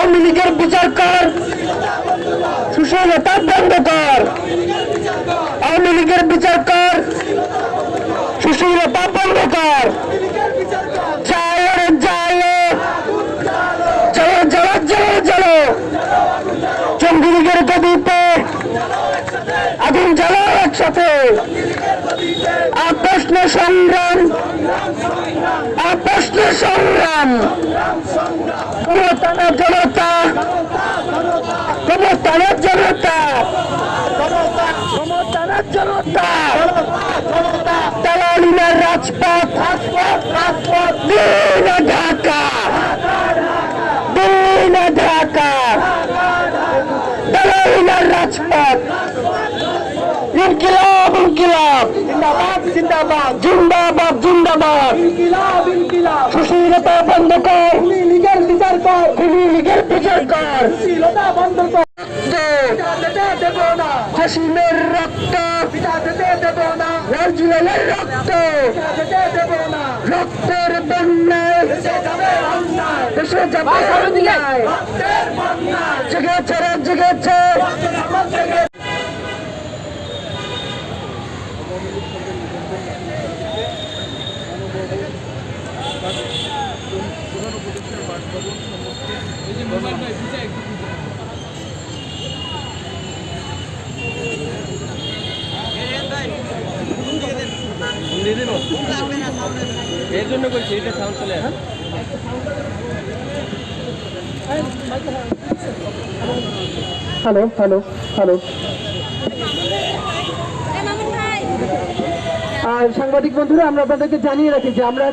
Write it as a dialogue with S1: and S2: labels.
S1: আওয়ামী লীগের বিচার কর। সুশীলতা বন্ধ কর। আওয়ামী লীগের বিচার কর। সুশীলতা বন্ধ কর। চালো রে চালো চলো চলো চলো চলো আগুন জ্বালো একসাথে প্রশ্ন সংগ্রাম প্রশ্ন সংগ্রাম। ক্ষমতা না জনতা ক্ষমতা না জনতা ক্ষমতা জনতা। রাজপথ রাজপথ, দিন ঢাকা দিন ঢাকা দালালিনার রাজপথ ইনকিলাব ইনকিলাব। জিন্দাবাদ জিন্দাবাদ। জিন্দাবাদ জিন্দাবাদ।
S2: ইনকিলাব ইনকিলাব।
S1: সুশীলতা বন্ধ কর।
S2: তুমি লীগের বিচার কর।
S1: খুবই লীগের বিচার কর।
S2: শীলতা বন্ধ কর।
S1: রক্ত। রক্ত। রক্তের বন্যায়।
S2: দেশে যাবে
S1: জেগেছে জেগেছে
S2: আমার থেকে
S3: এর জন্য করছি এটা সাউন্ড চলে আসে
S1: হ্যালো হ্যালো হ্যালো আর সাংবাদিক বন্ধুরা আমরা আপনাদেরকে জানিয়ে রাখি যে আমরা